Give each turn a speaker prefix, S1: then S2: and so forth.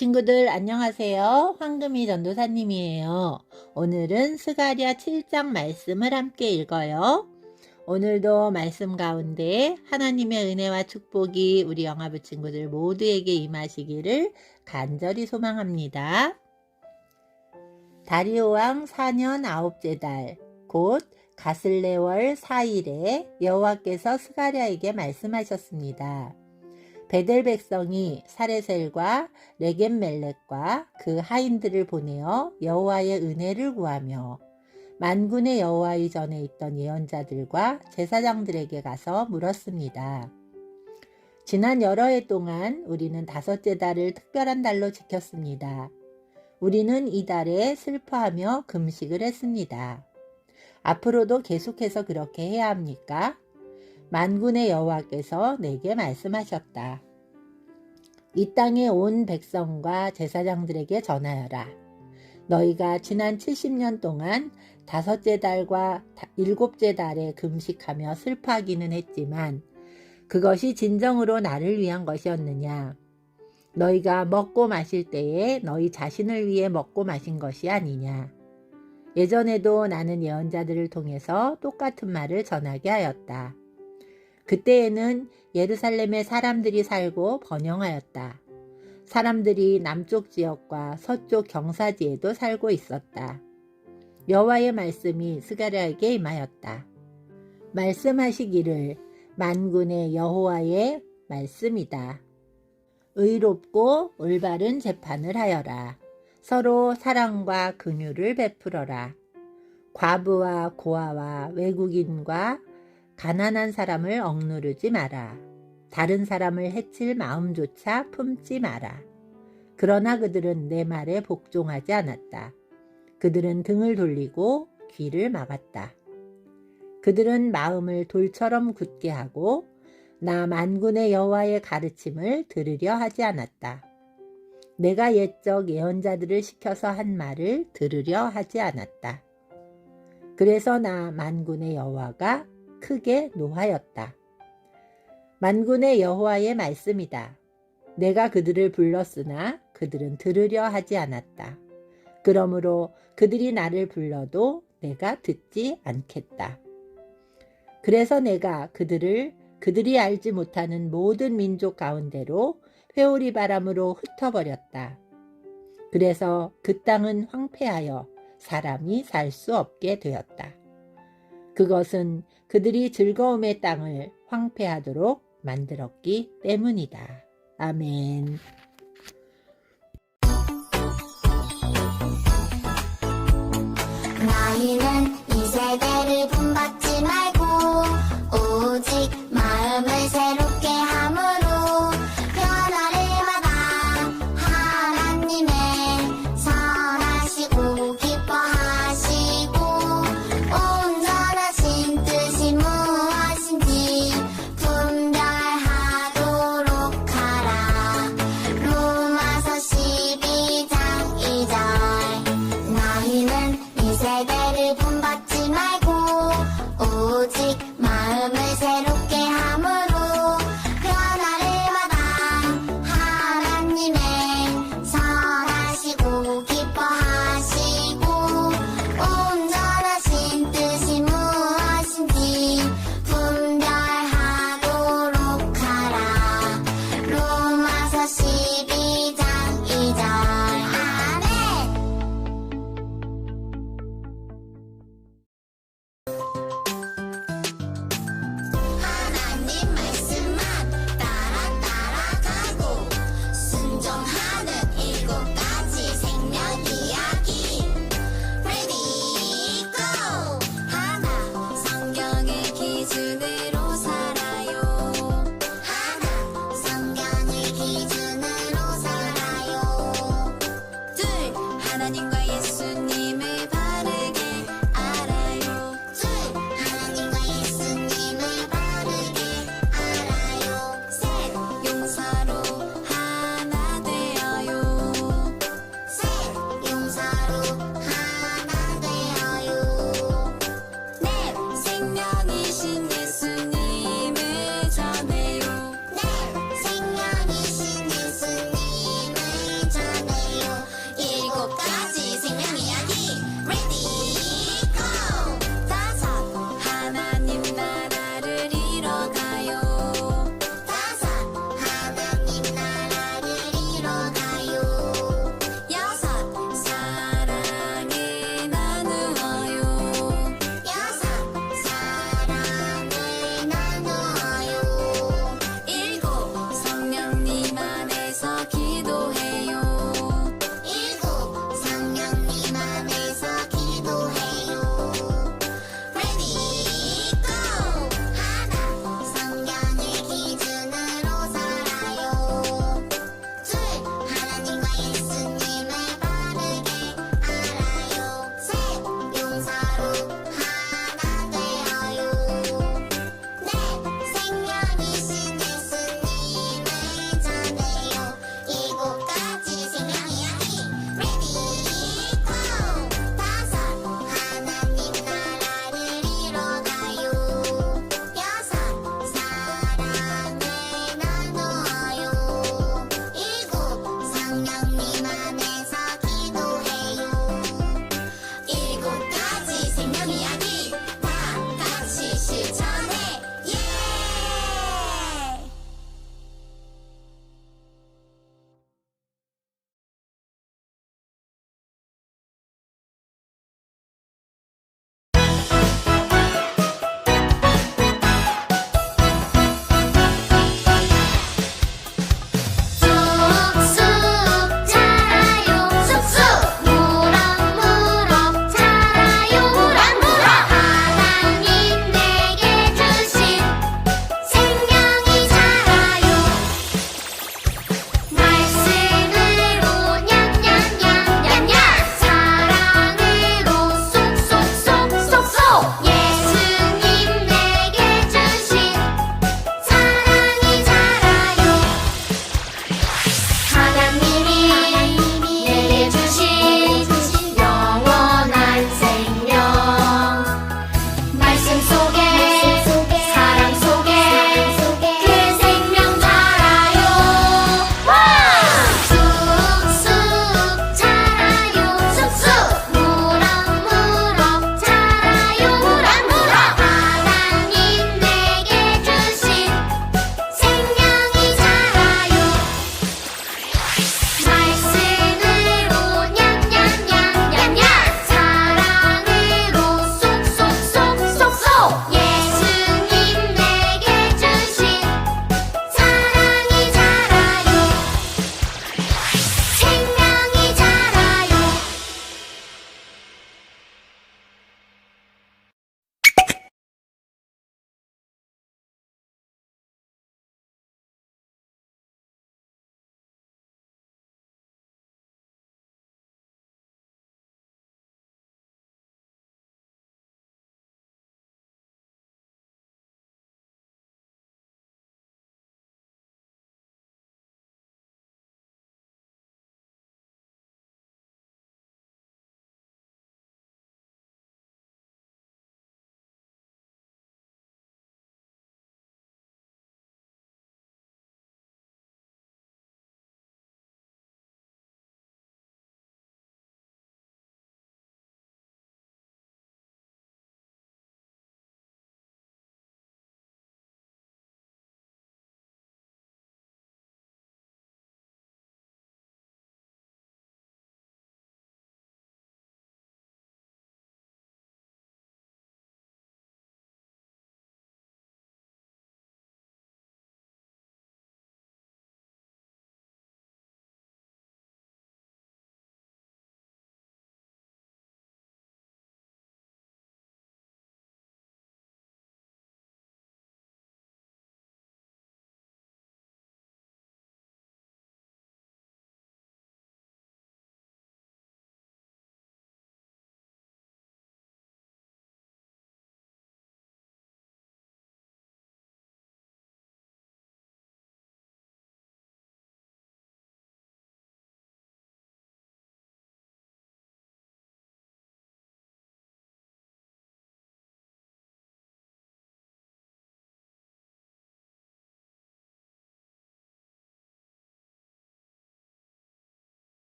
S1: 친구들 안녕하세요. 황금이 전도사님이에요. 오늘은 스가랴 7장 말씀을 함께 읽어요. 오늘도 말씀 가운데 하나님의 은혜와 축복이 우리 영화부 친구들 모두에게 임하시기를 간절히 소망합니다. 다리오 왕 4년 아홉째 달, 곧 가슬레월 4일에 여호와께서 스가랴에게 말씀하셨습니다. 베델 백성이 사레셀과 레겜멜렉과 그 하인들을 보내어 여호와의 은혜를 구하며 만군의 여호와의 전에 있던 예언자들과 제사장들에게 가서 물었습니다. 지난 여러 해 동안 우리는 다섯째 달을 특별한 달로 지켰습니다. 우리는 이 달에 슬퍼하며 금식을 했습니다. 앞으로도 계속해서 그렇게 해야 합니까? 만군의 여호와께서 내게 말씀하셨다. 이 땅에 온 백성과 제사장들에게 전하여라. 너희가 지난 70년 동안 다섯째 달과 일곱째 달에 금식하며 슬퍼하기는 했지만 그것이 진정으로 나를 위한 것이었느냐? 너희가 먹고 마실 때에 너희 자신을 위해 먹고 마신 것이 아니냐? 예전에도 나는 예언자들을 통해서 똑같은 말을 전하게 하였다. 그때에는 예루살렘에 사람들이 살고 번영하였다. 사람들이 남쪽 지역과 서쪽 경사지에도 살고 있었다. 여호와의 말씀이 스가랴에게 임하였다. 말씀하시기를 만군의 여호와의 말씀이다. 의롭고 올바른 재판을 하여라. 서로 사랑과 긍휼을 베풀어라. 과부와 고아와 외국인과 가난한 사람을 억누르지 마라. 다른 사람을 해칠 마음조차 품지 마라. 그러나 그들은 내 말에 복종하지 않았다. 그들은 등을 돌리고 귀를 막았다. 그들은 마음을 돌처럼 굳게 하고 나 만군의 여호와의 가르침을 들으려 하지 않았다. 내가 옛적 예언자들을 시켜서 한 말을 들으려 하지 않았다. 그래서 나 만군의 여호와가 크게 노하였다. 만군의 여호와의 말씀이다. 내가 그들을 불렀으나 그들은 들으려 하지 않았다. 그러므로 그들이 나를 불러도 내가 듣지 않겠다. 그래서 내가 그들을 그들이 알지 못하는 모든 민족 가운데로 회오리 바람으로 흩어버렸다. 그래서 그 땅은 황폐하여 사람이 살 수 없게 되었다. 그것은 그들이 즐거움의 땅을 황폐하도록 만들었기 때문이다. 아멘.